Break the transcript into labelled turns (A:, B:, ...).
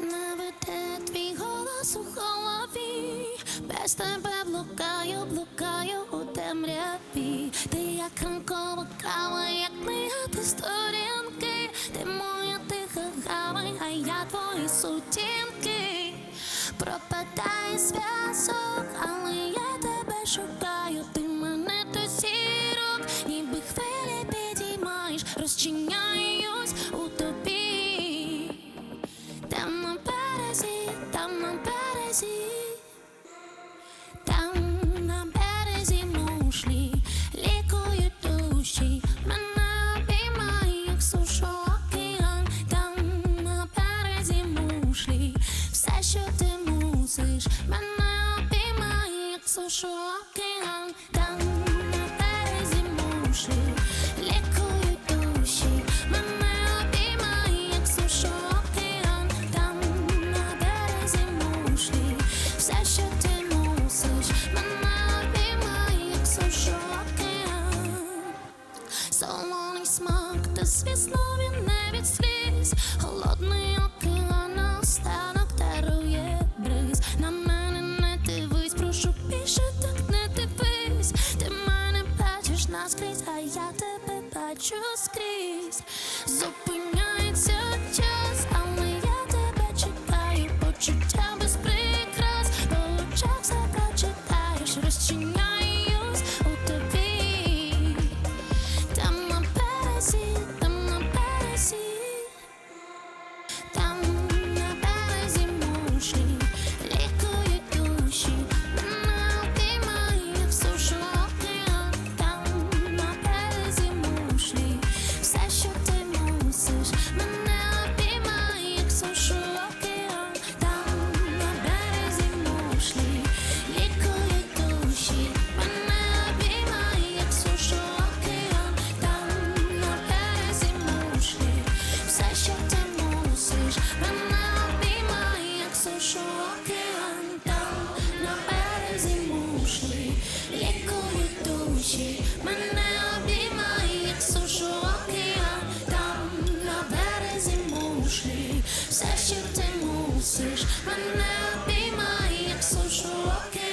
A: Мене твій голос у голові, без тебе блукаю, блукаю у темряві. Ти як ранкова кава, як книга ти сторінки, ти моя тиха гава, а я твої сутінки. Березі, там на березі мушлі лікують душі, мене обіймає, як сушу океан, там на березі мушлі, все, що ти мусиш, мене обіймає, як сушу океан, там все, що ти мусиш, мене обіймає, як сушу. Солоний смак, та звісно він не від сліз. Холодний океан наостанок дарує бриз. На мене не дивись, прошу більше так не дивись. Ти мене бачиш наскрізь, а я тебе бачу скрізь. Зупиняється Все, що ти мусиш, мене обіймай, як сушу окей.